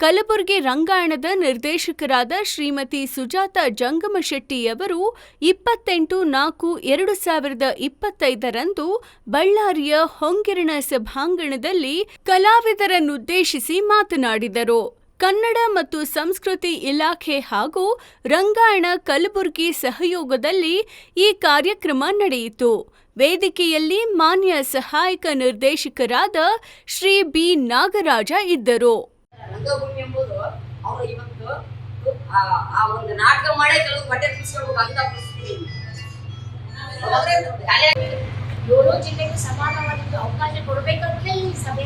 ಕಲಬುರಗಿ ರಂಗಾಯಣದ ನಿರ್ದೇಶಕರಾದ ಶ್ರೀಮತಿ ಸುಜಾತ ಜಂಗಮಶೆಟ್ಟಿಯವರು ಇಪ್ಪತ್ತೆಂಟು ನಾಲ್ಕು ಎರಡು ಸಾವಿರದ ಇಪ್ಪತ್ತೈದರಂದು ಬಳ್ಳಾರಿಯ ಹೊಂಗಿರಣ ಸಭಾಂಗಣದಲ್ಲಿ ಕಲಾವಿದರನ್ನುದ್ದೇಶಿಸಿ ಮಾತನಾಡಿದರು. ಕನ್ನಡ ಮತ್ತು ಸಂಸ್ಕೃತಿ ಇಲಾಖೆ ಹಾಗೂ ರಂಗಾಯಣ ಕಲಬುರಗಿ ಸಹಯೋಗದಲ್ಲಿ ಈ ಕಾರ್ಯಕ್ರಮ ನಡೆಯಿತು. ವೇದಿಕೆಯಲ್ಲಿ ಮಾನ್ಯ ಸಹಾಯಕ ನಿರ್ದೇಶಕರಾದ ಶ್ರೀ ಬಿ ನಾಗರಾಜ ಇದ್ದರು. ರಂಗಭೂಮಿ ಎಂಬುದು ಅವರು ಇವತ್ತು ಆ ಆ ಒಂದು ನಾಟಕ ಮಾಡೇ ಕೆಲವು ಬಟ್ಟೆ ತಿಳಿಸ್ಕೊಳ್ಬೇಕು ಅಂತ ಏಳು ಜಿಲ್ಲೆಗೂ ಸಮಾನವಾದ ಅವಕಾಶ ಕೊಡಬೇಕಂತಲೇ ಈ ಸಭೆ.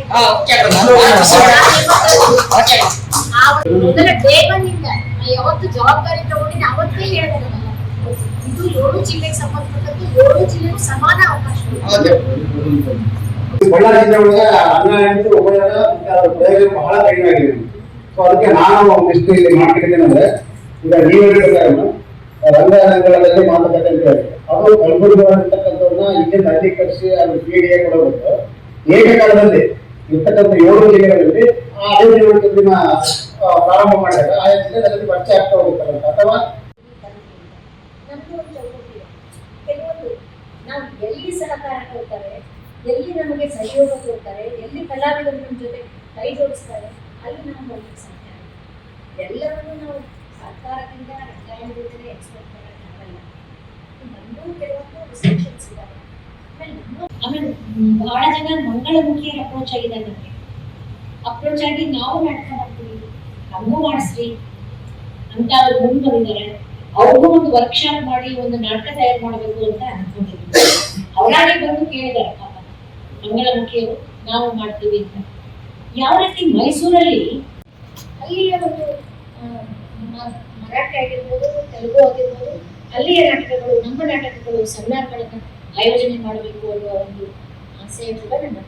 ಆ ಒಂದು ಮೊದಲ ನಾ ಯಾವತ್ತು ಜವಾಬ್ದಾರಿ ತಗೊಂಡಿನಿ ಅವತ್ತೇ ನಾನು. ಇದು ಏಳು ಜಿಲ್ಲೆಗೆ ಸಂಬಂಧಪಟ್ಟಂತೆ ಏಳು ಜಿಲ್ಲೆಗೂ ಸಮಾನ ಅವಕಾಶ. ಬಳ್ಳಾರಿ ಜಿಲ್ಲೆ ಒಳಗೆ ಪ್ರಯೋಜನ ಬಹಳ ಕಡಿಮೆ ಆಗಿದೆ. ಸೊ ಅದಕ್ಕೆ ನಾನು ಒಂದಿಷ್ಟು ಇಲ್ಲಿ ಮಾಡ್ತಿದ್ದೇನೆ ಅಂದ್ರೆ, ಈಗ ನೀವು ಹೇಳಿದ್ರೆ ಮಾತುಕತೆ ಅಂತ ಹೇಳಿ ಅದು ಕಲಬುರಗಿ ಇರ್ತಕ್ಕಂಥವ್ರನ್ನ ಇಲ್ಲಿ ನವೀಕರಿಸಿ ಅದು ಪೀಡಿಗೆ ಕೊಡಬೇಕು. ಏಕಕಾಲದಲ್ಲಿ ಇರ್ತಕ್ಕಂಥ ಏಳು ಜಿಲ್ಲೆಗಳಲ್ಲಿ ಆ ದಿನ ಪ್ರಾರಂಭ ಮಾಡಿದಾಗ ಆ ಜಿಲ್ಲೆಗಳಲ್ಲಿ ಪರಿಚಯ ಆಗ್ತಾ ಹೋಗ್ತಾರಂತ ಅಥವಾ ಕೆಲವೊಂದು ನಾವು ಎಲ್ಲಿ ಸಹಕಾರ ಕೊಡ್ತಾರೆ, ಎಲ್ಲಿ ನಮಗೆ ಸಹಯೋಗ ಕೊಡ್ತಾರೆ, ಎಲ್ಲಿ ಕಲಾವಿದರು ನಮ್ಮ ಜೊತೆ ಕೈ ಜೋಡಿಸ್ತಾರೆ, ಅಲ್ಲಿ ನಾವು ಹೋಗ್ಲಿಕ್ಕೆ ಸಾಧ್ಯ. ಎಲ್ಲರನ್ನೂ ನಾವು ಸರ್ಕಾರದಿಂದ ರಂಗಾಯಣದಿಂದಲೇ ಎಕ್ಸ್ಪೆಕ್ಟ್ ಮಾಡೋಕ್ಕಾಗಲ್ಲ ನಮ್ಮೂ ಕೆಲವೊಂದು ರಿಸ್ಟ್ರಿಕ್ಷನ್ಸ್ ಇದ್ದಾವೆ ಆಮೇಲೆ ಬಹಳ ಜನ ಮಂಗಳಮುಖಿ ಅಪ್ರೋಚ್ ಆಗಿದೆ ನಮಗೆ. ಅಪ್ರೋಚ್ ಆಗಿ ನಾವು ನಾಟಕ ಮಾಡ್ತೀವಿ. ನಮಗೂ ಮಾಡಿಸ್ರಿ. ಅಂತ ಅವ್ರು ಮುಂದೆ ಬಂದಿದ್ದಾರೆ ಅವ್ರಿಗೂ ಒಂದು ವರ್ಕ್ಶಾಪ್ ಮಾಡಿ, ಒಂದು ನಾಟಕ ತಯಾರು ಮಾಡಬೇಕು ಅಂತ ಅನ್ಕೊಂಡಿದ್ದೀವಿ. ಅವರಾಗೆ ಬಂದು ಕೇಳಿದ್ದಾರೆ, ಪಾಪ ಮಂಗಳಮುಖಿಯವರು ನಾವು ಮಾಡ್ತೀವಿ ಅಂತ. ಯಾವ ರೀತಿ ಮೈಸೂರಲ್ಲಿ? ಅಲ್ಲಿಯ ಒಂದು ಮರಾಠಿ ಆಗಿರ್ಬೋದು, ತೆಲುಗು ಆಗಿರ್ಬೋದು, ಅಲ್ಲಿಯ ನಾಟಕಗಳು, ನಮ್ಮ ನಾಟಕಗಳು ಸೆಮಿನಾರ್ಗಳನ್ನು ಆಯೋಜನೆ ಮಾಡಬೇಕು ಅನ್ನುವ ಒಂದು ಆಸೆ ಕೂಡ ನನ್ನ